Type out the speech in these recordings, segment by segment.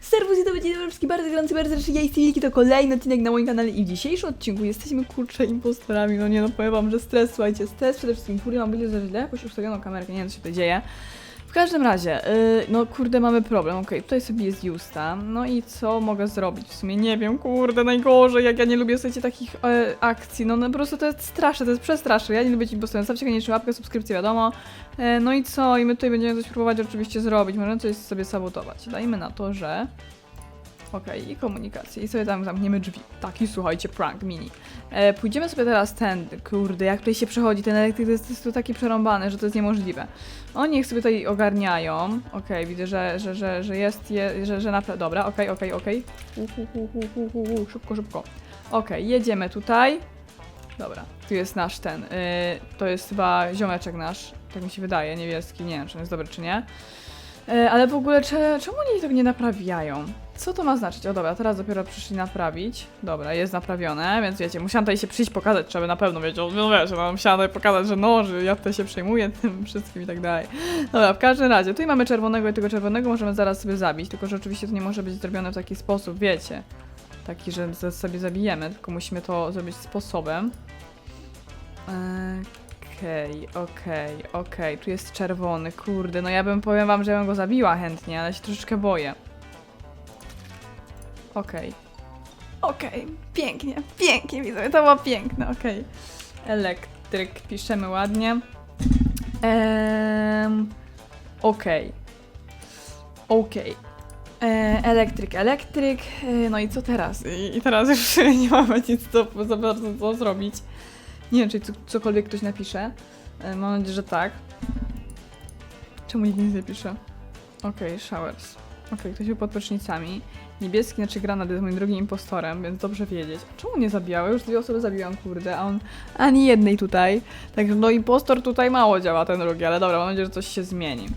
Serwus i to będzie dobry wszystkim bardzo gorący, bardzo serdecznie, ja jestem Wilki, to kolejny odcinek na moim kanale i w dzisiejszym odcinku jesteśmy kurcze impostorami, no nie no powiem wam, że stres, słuchajcie, stres przede wszystkim, kurde mam będzie, że źle jakoś ustawioną kamerkę, nie wiem co się tutaj dzieje. Każdym razie, yy, no kurde mamy problem, okej, tutaj sobie jest Justa, no i co mogę zrobić? W sumie nie wiem, kurde, najgorzej, jak ja nie lubię, słuchajcie, takich e, akcji, no, no po prostu to jest straszne, to jest przestraszne, ja nie lubię ci impostorem, zostawcie koniecznie łapkę, subskrypcję, wiadomo, E, No i co? I my tutaj będziemy coś próbować oczywiście zrobić. Możemy coś sobie sabotować. Dajmy na to, że. Okej, i komunikację. I sobie tam zamkniemy drzwi. Taki, słuchajcie, prank mini. E, pójdziemy sobie teraz tędy. Kurde, jak tutaj się przechodzi, ten elektryk jest, tu taki przerąbany, że to jest niemożliwe. Oni niech sobie tutaj ogarniają. Okej, widzę, że, że, że, że jest, je, że, że naprawdę. Dobra, okej, okej, okej. Hu, hu, hu. Szybko, szybko. Okej, jedziemy tutaj. Dobra, tu jest nasz ten. y, to jest chyba ziomeczek nasz. Tak mi się wydaje, niebieski. Nie wiem, czy on jest dobry, czy nie. Y, ale w ogóle, cze- czemu oni tego nie naprawiają? Co to ma znaczyć? O dobra, teraz dopiero przyszli naprawić. Dobra, jest naprawione, więc wiecie, musiałam tutaj się przyjść pokazać, trzeba na pewno wiedzieć, no wiesz, no, musiałam tutaj pokazać, że no, że ja tutaj się przejmuję tym wszystkim i tak dalej. Dobra, w każdym razie, tutaj mamy czerwonego i tego czerwonego możemy zaraz sobie zabić, tylko że oczywiście to nie może być zrobione w taki sposób, wiecie. Taki, że sobie zabijemy, tylko musimy to zrobić sposobem. Okej, okej, okej, tu jest czerwony, kurde, no ja bym, powiem wam, że ja bym go zabiła chętnie, ale się troszeczkę boję. Okej. Okej, pięknie, pięknie widzę, to było piękne, okej. Elektryk, piszemy ładnie. Ehm, okej. Okej. E, Elektryk, elektryk. E, No i co teraz? I, i teraz już nie mamy nic co, za bardzo co zrobić. Nie wiem, czy co, cokolwiek ktoś napisze. E, Mam nadzieję, że tak. Czemu nikt nic nie pisze? Okej, showers. Okej, ktoś był pod prysznicami. Niebieski, znaczy granat jest moim drugim impostorem, więc dobrze wiedzieć. Czemu nie zabijały? Już dwie osoby zabiłam, kurde, a on ani jednej tutaj. Także no impostor tutaj mało działa ten drugi, ale dobra, mam nadzieję, że coś się zmieni.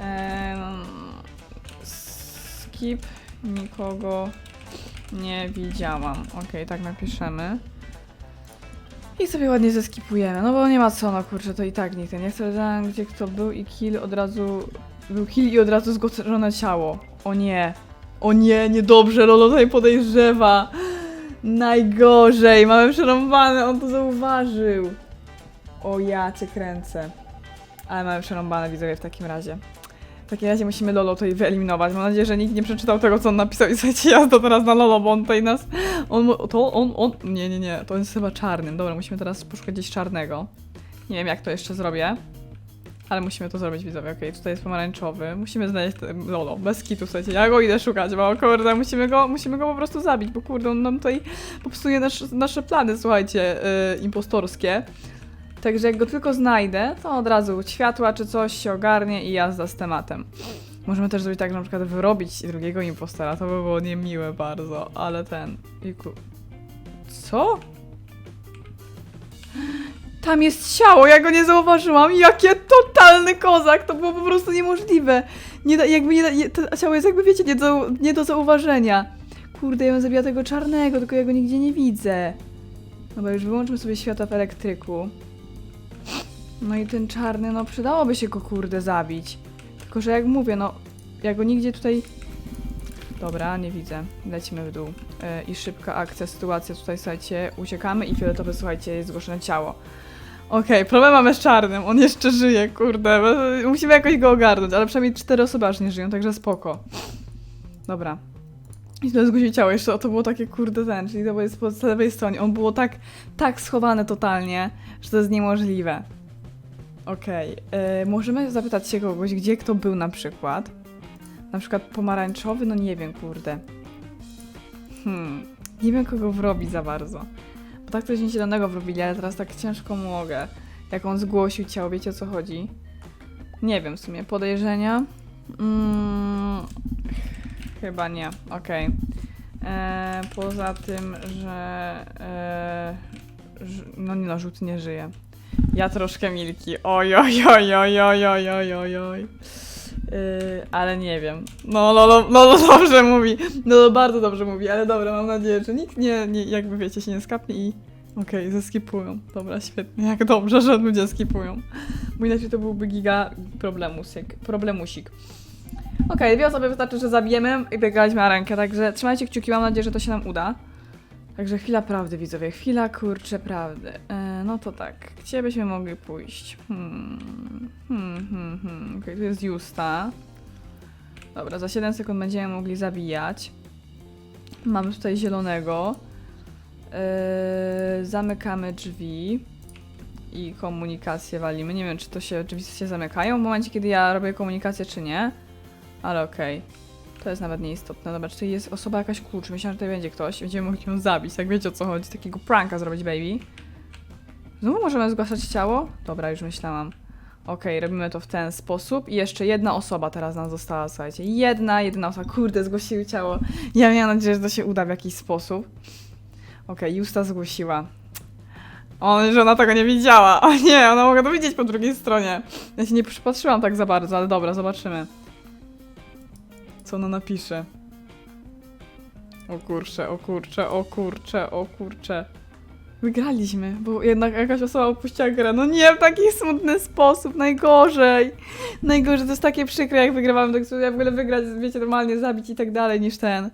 Ehm, skip, nikogo nie widziałam. Okej, tak napiszemy. I sobie ładnie zeskipujemy, no bo nie ma co, no kurczę, to i tak nikt nie że gdzie kto był i kill od razu, był kill i od razu zgłoszone ciało. O nie, o nie, niedobrze, Lolo tutaj podejrzewa. Najgorzej, mamy przerąbane, on to zauważył. O ja cię kręcę. Ale mamy przerąbane widzowie w takim razie. W takim razie musimy Lolo tutaj wyeliminować. Mam nadzieję, że nikt nie przeczytał tego, co on napisał i słuchajcie, ja to teraz na Lolo, bo on tutaj nas... On, to on, on... Nie, nie, nie, to jest chyba czarnym. Dobra, musimy teraz poszukać gdzieś czarnego. Nie wiem, jak to jeszcze zrobię. Ale musimy to zrobić, widzowie. Okej, tutaj jest pomarańczowy. Musimy znaleźć ten Lolo. Bez kitu, słuchajcie. Ja go idę szukać, bo kurde, musimy go, musimy go po prostu zabić, bo kurde, on nam tutaj popsuje nasz, nasze plany, słuchajcie, yy, impostorskie. Także jak go tylko znajdę, to od razu światła czy coś się ogarnie i jazda z tematem. Możemy też zrobić tak, że na przykład wyrobić drugiego impostora, to by było niemiłe bardzo, ale ten... Iku... Co? Tam jest ciało, ja go nie zauważyłam. Jakie totalny kozak, to było po prostu niemożliwe. Nie da, jakby nie da, nie, to ciało jest jakby, wiecie, nie do, nie do zauważenia. Kurde, ja bym zabija tego czarnego, tylko ja go nigdzie nie widzę. Dobra, już wyłączmy sobie światła w elektryku. No i ten czarny, no przydałoby się go kurde zabić. Tylko, że jak mówię, no ja go nigdzie tutaj... Dobra, nie widzę. Lecimy w dół. E, I szybka akcja, sytuacja tutaj, słuchajcie, uciekamy i fioletowe, słuchajcie, jest zgłoszone ciało. Okej, problem mamy z czarnym, on jeszcze żyje, kurde, musimy jakoś go ogarnąć, ale przynajmniej cztery osoby aż nie żyją, także spoko. Dobra. I to zgłosił ciało, jeszcze to było takie kurde ten, czyli to jest po lewej stronie, on było tak, tak schowane totalnie, że to jest niemożliwe. Okej, e, możemy zapytać się kogoś, gdzie kto był na przykład. Na przykład pomarańczowy, no nie wiem, kurde. Hmm, nie wiem kogo wrobić za bardzo. Bo tak się zielonego wrobili, ale teraz tak ciężko mogę. Jak on zgłosił ciało, wiecie o co chodzi? Nie wiem w sumie, podejrzenia? Mm, chyba nie, okej. E, Poza tym, że... E, ż- no nie no, żółty nie żyje. Ja troszkę Milki. Oj, oj, oj, oj, oj, oj, oj, oj. Yy, ale nie wiem. No, no, no, no, no dobrze mówi. No, no bardzo dobrze mówi, ale dobra, mam nadzieję, że nikt nie, nie jakby wiecie, się nie skapnie i okej, zeskipują. Dobra, świetnie, jak dobrze, że ludzie skipują. Bo inaczej to byłby giga problemusik. problemusik. Okej, dwie osoby wystarczy, że zabijemy i wygraliśmy na rękę, także trzymajcie kciuki, mam nadzieję, że to się nam uda. Także chwila prawdy, widzowie, chwila kurcze prawdy. E, no to tak, gdzie byśmy mogli pójść? Hmm, hmm, hmm, hmm. Okej, tu jest Justa. Dobra, za 7 sekund będziemy mogli zabijać. Mamy tutaj zielonego. E, zamykamy drzwi i komunikację walimy. Nie wiem, czy to się drzwi się zamykają w momencie, kiedy ja robię komunikację, czy nie. Ale okej. To jest nawet nieistotne. Dobra, czy jest osoba jakaś klucz? Myślałam, że tutaj będzie ktoś. Będziemy mogli ją zabić, jak wiecie o co chodzi. Takiego pranka zrobić, baby. Znowu możemy zgłaszać ciało? Dobra, już myślałam. Okej, robimy to w ten sposób. I jeszcze jedna osoba teraz nam została, słuchajcie. Jedna, jedna osoba. Kurde, zgłosiły ciało. Ja miałam nadzieję, że to się uda w jakiś sposób. Okej, Justa zgłosiła. O, że ona tego nie widziała. O nie, ona mogła to widzieć po drugiej stronie. Ja się nie przypatrzyłam tak za bardzo, ale dobra, zobaczymy. Co ona napisze? O kurcze, o kurcze, o kurcze, o kurcze. Wygraliśmy, bo jednak jakaś osoba opuściła grę. No nie, w taki smutny sposób, najgorzej. Najgorzej, to jest takie przykre, jak wygrywamy, tak ja w ogóle wygrać, wiecie, normalnie zabić i tak dalej, niż ten.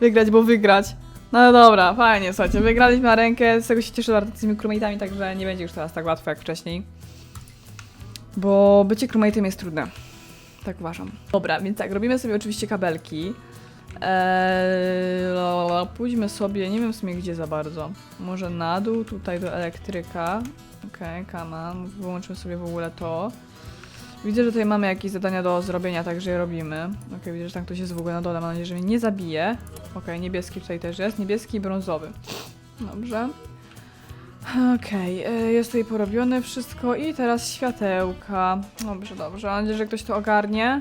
Wygrać, bo wygrać. No dobra, fajnie, słuchajcie, wygraliśmy na rękę, z tego się cieszę bardzo z tymi crewmate'ami, także nie będzie już teraz tak łatwo jak wcześniej. Bo bycie crewmate'em jest trudne. Tak uważam. Dobra, więc tak, robimy sobie oczywiście kabelki. Eee, pójdźmy sobie, nie wiem w sumie gdzie za bardzo. Może na dół, tutaj do elektryka. Okej, okay, come on. Wyłączymy sobie w ogóle to. Widzę, że tutaj mamy jakieś zadania do zrobienia, także je robimy. Okej, widzę, że tam ktoś jest w ogóle na dole, mam nadzieję, że mnie nie zabije. Okej, niebieski tutaj też jest, niebieski i brązowy. Dobrze. Okej, e, jest tutaj porobione wszystko i teraz światełka. Dobrze, dobrze, mam nadzieję, że ktoś to ogarnie.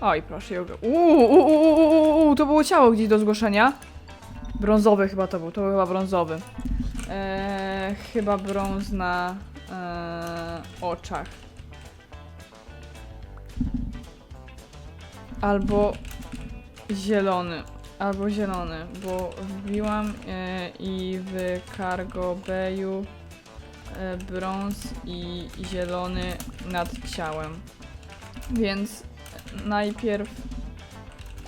Oj, proszę, joga. Uuu, uuu, uuu, to było ciało gdzieś do zgłoszenia. Brązowy chyba to był, to był chyba brązowy. Eee, chyba brąz na eee, oczach. Albo zielony. Albo zielony, bo wbiłam e, i w Cargo Bayu e, brąz i zielony nad ciałem. Więc najpierw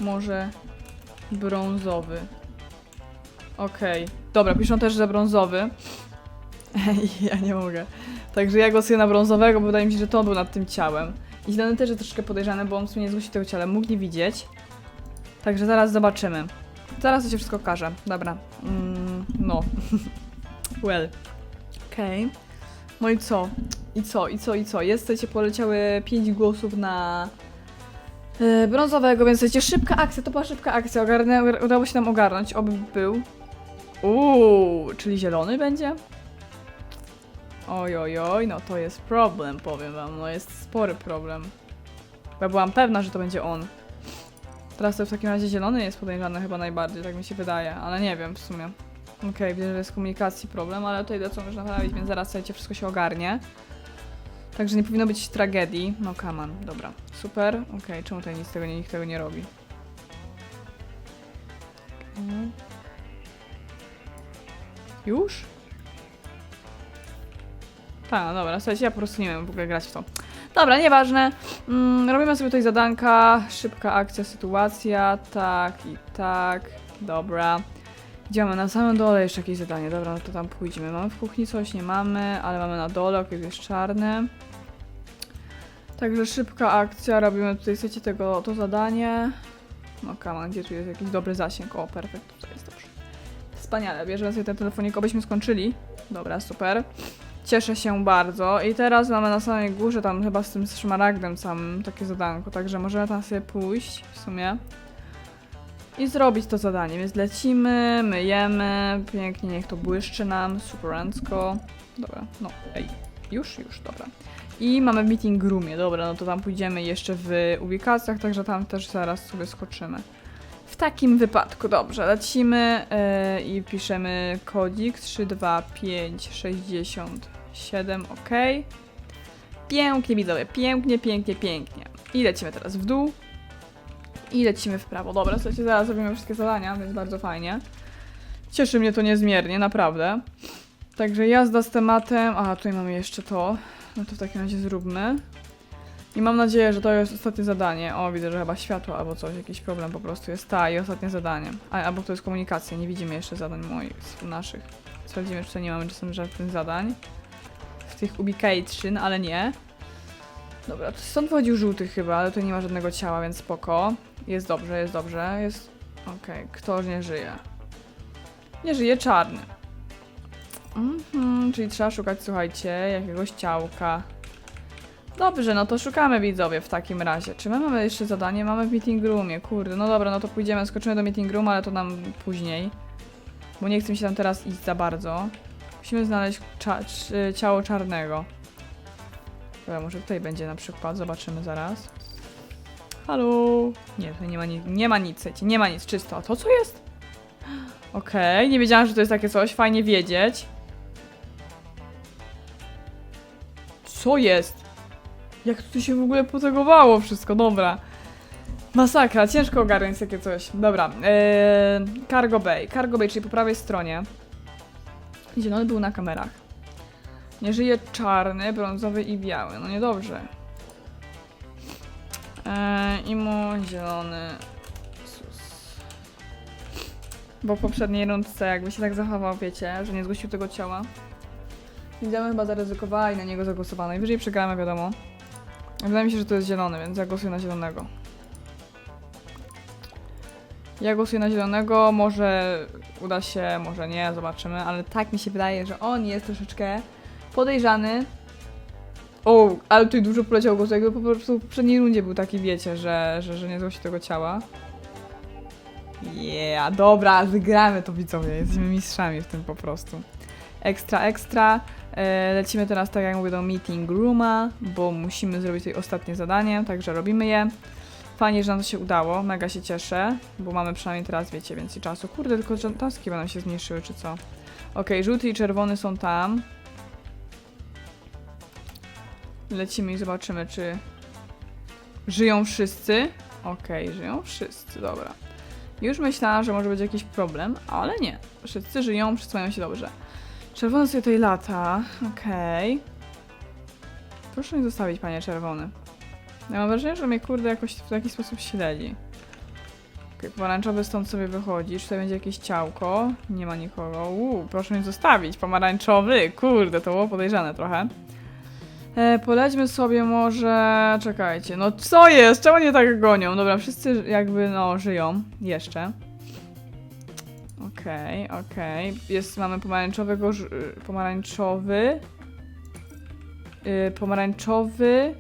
może brązowy. Okej. Dobra, piszą też, że brązowy. Ej, ja nie mogę. Także ja głosuję na brązowego, bo wydaje mi się, że to był nad tym ciałem. I zielony też jest troszkę podejrzany, bo on w sumie nie zgłosił tego ciała, mógł nie widzieć. Także zaraz zobaczymy. Zaraz to się wszystko okaże. Dobra. Mm, no. well. Okej. Okay. No i co? I co? I co? I co? Jest, słuchajcie, poleciały 5 głosów na e, brązowego, więc słuchajcie, szybka akcja, to była szybka akcja. Ogarnę, udało się nam ogarnąć, oby był. Uuu, czyli zielony będzie? Oj, oj, oj, no to jest problem, powiem wam, no jest spory problem. Bo ja byłam pewna, że to będzie on. Teraz to w takim razie zielony jest podejrzany chyba najbardziej, tak mi się wydaje, ale nie wiem w sumie. Okej, widzę, że jest komunikacji problem, ale tutaj co można naprawić, więc zaraz słuchajcie, wszystko się ogarnie. Także nie powinno być tragedii. No on, dobra. Super. Okej, czemu tutaj nic tego nie, nikt tego nie robi? Już? Tak, no dobra, słuchajcie, ja po prostu nie wiem w ogóle grać w to. Dobra, nieważne. Mm, robimy sobie tutaj zadanka. Szybka akcja, sytuacja. Tak i tak. Dobra. Idziemy na samym dole jeszcze jakieś zadanie. Dobra, no to tam pójdziemy. Mamy w kuchni coś? Nie mamy, ale mamy na dole, ok, jest czarny. Także szybka akcja. Robimy tutaj, chcecie tego, to zadanie. No on, gdzie tu jest jakiś dobry zasięg? O, perfekt, tutaj jest dobrze. Wspaniale, bierzemy sobie ten telefonik, obyśmy skończyli. Dobra, super. Cieszę się bardzo. I teraz mamy na samej górze, tam chyba z tym szmaragdem samym, takie zadanko, także możemy tam sobie pójść w sumie i zrobić to zadanie. Więc lecimy, myjemy, pięknie, niech to błyszczy nam, superancko. Dobra, no, ej, już, już, dobra. I mamy meeting roomie, dobra, no to tam pójdziemy jeszcze w ubikacjach, także tam też zaraz sobie skoczymy. W takim wypadku, dobrze, lecimy yy, i piszemy kodzik 32567, ok. Pięknie widzowie, pięknie, pięknie, pięknie. I lecimy teraz w dół. I lecimy w prawo. Dobra, słuchajcie, zaraz zrobimy wszystkie zadania, więc bardzo fajnie. Cieszy mnie to niezmiernie, naprawdę. Także jazda z tematem. A, tutaj mamy jeszcze to. No to w takim razie zróbmy. I mam nadzieję, że to jest ostatnie zadanie. O, widzę, że chyba światło albo coś, jakiś problem po prostu jest. Ta, i ostatnie zadanie. A, albo to jest komunikacja, nie widzimy jeszcze zadań moich, naszych. Sprawdzimy, czy nie mamy czasem żadnych zadań. Tych ubication, ale nie. Dobra, to stąd wychodził żółty chyba, ale tu nie ma żadnego ciała, więc spoko. Jest dobrze, jest dobrze, jest... Okej, kto nie żyje? Nie żyje czarny. Mhm, czyli trzeba szukać, słuchajcie, jakiegoś ciałka. Dobrze, no to szukamy widzowie w takim razie. Czy my mamy jeszcze zadanie? Mamy w meeting roomie, kurde. No dobra, no to pójdziemy, skoczymy do meeting room, ale to nam później. Bo nie chcę się tam teraz iść za bardzo. Musimy znaleźć cza c- ciało czarnego. Dobra, może tutaj będzie na przykład, zobaczymy zaraz. Halo? Nie, tutaj nie ma, ni nie ma nic, słuchajcie, nie ma nic, czysto. A to co jest? Okej, nie wiedziałam, że to jest takie coś, fajnie wiedzieć. Co jest? Jak tu się w ogóle potegowało wszystko, dobra. Masakra, ciężko ogarnąć takie coś. Dobra, eee, Cargo Bay. Cargo Bay, czyli po prawej stronie. Zielony był na kamerach. Nie żyje czarny, brązowy i biały. No niedobrze. Eee, Imo, zielony. Sus. Bo w poprzedniej rundce jakby się tak zachował, wiecie, że nie zgłosił tego ciała. Widziałem chyba zaryzykowała i na niego zagłosowano. Najwyżej przegramy, wiadomo. Wydaje mi się, że to jest zielony, więc ja głosuję na zielonego. Ja głosuję na zielonego, może uda się, może nie, zobaczymy, ale tak mi się wydaje, że on jest troszeczkę podejrzany. O, ale tutaj dużo poleciało głosu, jakby po prostu w poprzedniej rundzie był taki, wiecie, że, że, że nie zgłosił tego ciała. Yeah, dobra, wygramy to widzowie, jesteśmy mistrzami w tym po prostu. Ekstra, ekstra. E, lecimy teraz, tak jak mówię, do meeting rooma, bo musimy zrobić tutaj ostatnie zadanie, także robimy je. Fajnie, że nam to się udało, mega się cieszę, bo mamy przynajmniej teraz, wiecie, więcej czasu. Kurde, tylko że taski będą się zmniejszyły, czy co? Okej, żółty i czerwony są tam. Lecimy i zobaczymy, czy żyją wszyscy. Okej, żyją wszyscy, dobra. Już myślałam, że może być jakiś problem, ale nie. Wszyscy żyją, wszyscy mają się dobrze. Czerwony sobie tutaj lata, okej. Proszę mnie zostawić, panie czerwony. Ja mam wrażenie, że mnie kurde jakoś w jakiś sposób śledzi. Okej, pomarańczowy stąd sobie wychodzi. Czy tutaj będzie jakieś ciałko? Nie ma nikogo. Uuu, proszę mnie zostawić. Pomarańczowy, kurde, to było podejrzane trochę. E, polećmy sobie może... Czekajcie, no co jest? Czemu nie tak gonią? Dobra, wszyscy jakby, no, żyją. Jeszcze. Okej, okej. Jest, mamy pomarańczowego, pomarańczowy, y, pomarańczowy,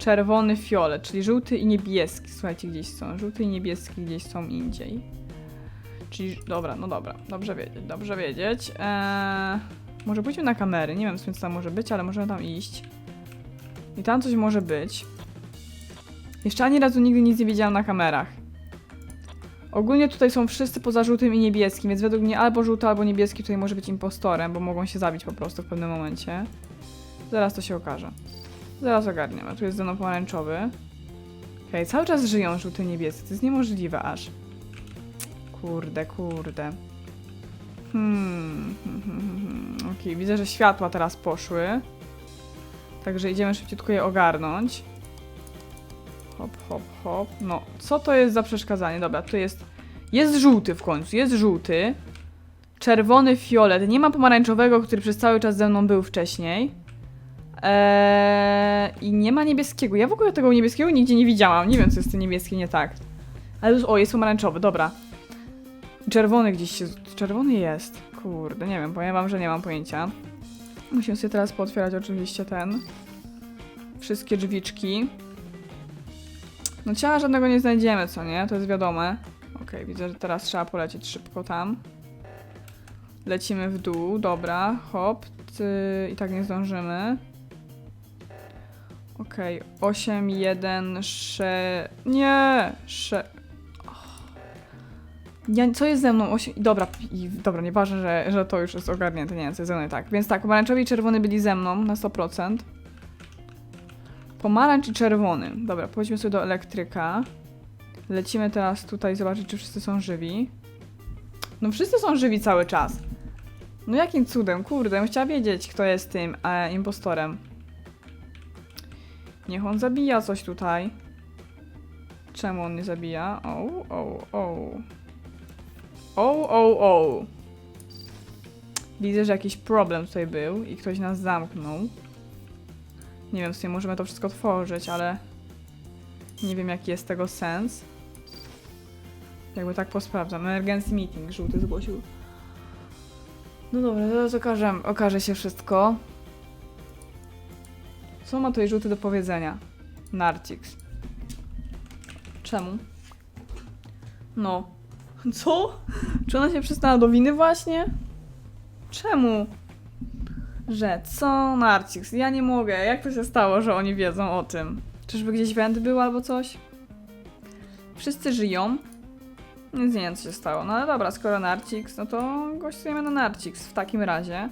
czerwony, fiolet, czyli żółty i niebieski. Słuchajcie, gdzieś są. Żółty i niebieski gdzieś są indziej. Czyli, dobra, no dobra, dobrze wiedzieć, dobrze wiedzieć. Eee, może pójdźmy na kamery, nie wiem co tam może być, ale możemy tam iść. I tam coś może być. Jeszcze ani razu nigdy nic nie widziałam na kamerach. Ogólnie tutaj są wszyscy poza żółtym i niebieskim, więc według mnie albo żółty, albo niebieski tutaj może być impostorem, bo mogą się zabić po prostu w pewnym momencie. Zaraz to się okaże. Zaraz ogarniemy. Tu jest ze mną pomarańczowy. Okej, cały czas żyją żółty i niebieski. To jest niemożliwe aż. Kurde, kurde. Hmm. hmm, hmm, hmm. Okej, widzę, że światła teraz poszły. Także idziemy szybciutko je ogarnąć. Hop, hop, hop. No, co to jest za przeszkadzanie? Dobra, tu jest. Jest żółty w końcu, jest żółty. Czerwony, fiolet. Nie ma pomarańczowego, który przez cały czas ze mną był wcześniej. Eee, I nie ma niebieskiego. Ja w ogóle tego niebieskiego nigdzie nie widziałam. Nie wiem, co jest tym niebieskie nie tak. Ale już, o, jest pomarańczowy, dobra. Czerwony gdzieś się. Czerwony jest. Kurde, nie wiem, powiem wam, że nie mam pojęcia. Musimy sobie teraz pootwierać oczywiście ten. Wszystkie drzwiczki. No ciała żadnego nie znajdziemy, co nie? To jest wiadome. Okej, widzę, że teraz trzeba polecieć szybko tam. Lecimy w dół, dobra, hop. Ty... I tak nie zdążymy. Okej, 8, 1, 6... Nie! 6... Ja, co jest ze mną? 8... Dobra, i, dobra, nieważne, że, że to już jest ogarnięte, nie co jest ze mną tak. Więc tak, pomarańczowy i czerwony byli ze mną na 100%. Pomarańcz i czerwony. Dobra, pójdźmy sobie do elektryka. Lecimy teraz tutaj zobaczyć, czy wszyscy są żywi. No wszyscy są żywi cały czas. No jakim cudem, kurde, bym wiedzieć, kto jest tym e, impostorem. Niech on zabija coś tutaj. Czemu on nie zabija? O, o, o. O, o, o. Widzę, że jakiś problem tutaj był i ktoś nas zamknął. Nie wiem, sumie możemy to wszystko tworzyć, ale nie wiem, jaki jest tego sens. Jakby tak posprawdzam. Emergency meeting, żółty zgłosił. No dobra, zaraz okaże, okaże się wszystko. Co ma tutaj żółty do powiedzenia? Narcix. Czemu? No. Co? Czy ona się przyznała do winy właśnie? Czemu? Że co? Narcix, ja nie mogę. Jak to się stało, że oni wiedzą o tym? Czyżby gdzieś węd był albo coś? Wszyscy żyją. Nic nie wiem, co się stało. No ale dobra, skoro Narcix, no to głosujemy na Narcix w takim razie.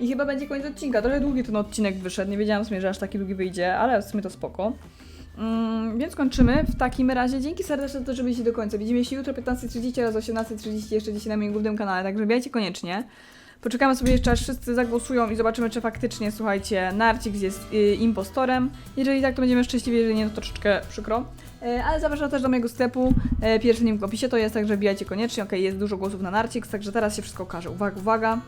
I chyba będzie koniec odcinka. Trochę długi ten odcinek wyszedł. Nie wiedziałam w sumie, że aż taki długi wyjdzie, ale w sumie to spoko. Mm, więc kończymy w takim razie. Dzięki serdeczne za to, że byliście do końca. Widzimy się jutro 15.30 oraz 18.30 jeszcze dzisiaj na moim głównym kanale, także wbijajcie koniecznie. Poczekamy sobie jeszcze aż wszyscy zagłosują i zobaczymy, czy faktycznie, słuchajcie, Narcix jest y, impostorem. Jeżeli tak, to będziemy szczęśliwi, jeżeli nie, to troszeczkę przykro. E, ale zapraszam też do mojego sklepu. E, pierwszy link w opisie to jest, także wbijajcie koniecznie. Okej, jest dużo głosów na Narcix, także teraz się wszystko okaże. Uwaga, uwaga.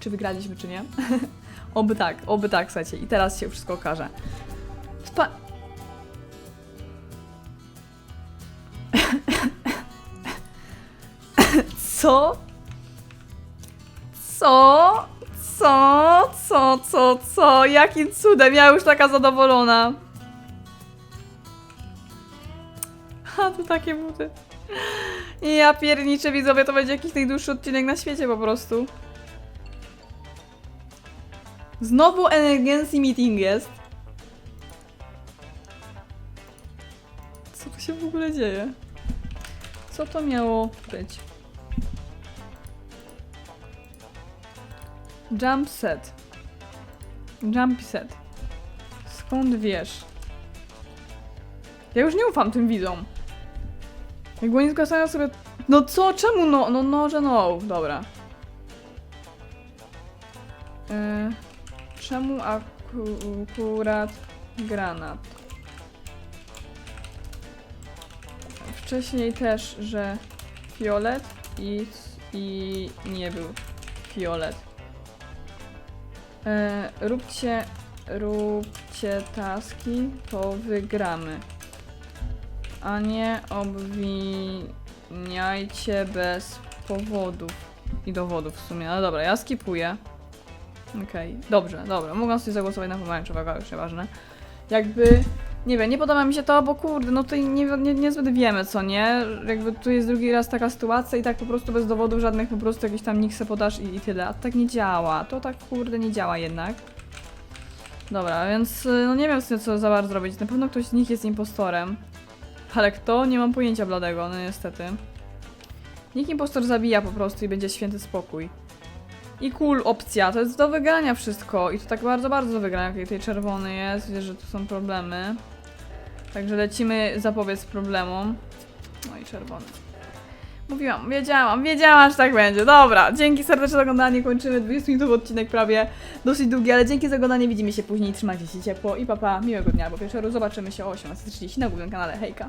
Czy wygraliśmy, czy nie? oby tak, oby tak, słuchajcie. I teraz się wszystko okaże. Spa Co? Co? Co? Co? Co? Co? Jakim cudem? Ja już taka zadowolona. Ha, to takie buty. Ja pierniczę widzowie, to będzie jakiś najdłuższy odcinek na świecie po prostu. Znowu emergency meeting jest. Co tu się w ogóle dzieje? Co to miało być? Jump set. Jump set. Skąd wiesz? Ja już nie ufam tym widzom. Jak oni zgłaszają sobie... No co? Czemu no? No, no, że no. Dobra. Yy, czemu aku- akurat granat? Wcześniej też, że fiolet i, i nie był fiolet. E, róbcie, róbcie taski, to wygramy. A nie obwiniajcie bez powodów i dowodów w sumie. Ale dobra, ja skipuję. Okej, dobrze, dobra. Mogę sobie zagłosować na pomarańczowego, już nieważne. Jakby, nie wiem, nie podoba mi się to, bo kurde, no tutaj nie, nie, niezbyt wiemy, co nie? Jakby tu jest drugi raz taka sytuacja i tak po prostu bez dowodów żadnych, po prostu jakieś tam niksy podasz i, i tyle. A tak nie działa. To tak kurde nie działa jednak. Dobra, więc y, no nie wiem co za bardzo zrobić. Na pewno ktoś z nich jest impostorem. Ale kto? Nie mam pojęcia bladego, no niestety. Niech impostor zabija po prostu i będzie święty spokój. I cool opcja, to jest do wygrania wszystko. I to tak bardzo, bardzo do wygrania. Okej, tutaj czerwony jest, widzę, że tu są problemy. Także lecimy zapowiedz problemom. No i czerwony. Mówiłam, wiedziałam, wiedziałam, że tak będzie. Dobra, dzięki serdecznie za oglądanie. Kończymy 20 minutowy odcinek prawie. Dosyć długi, ale dzięki za oglądanie. Widzimy się później. Trzymajcie się ciepło i papa. Miłego dnia albo wieczoru. Zobaczymy się o 18.30 na głównym kanale. Hejka.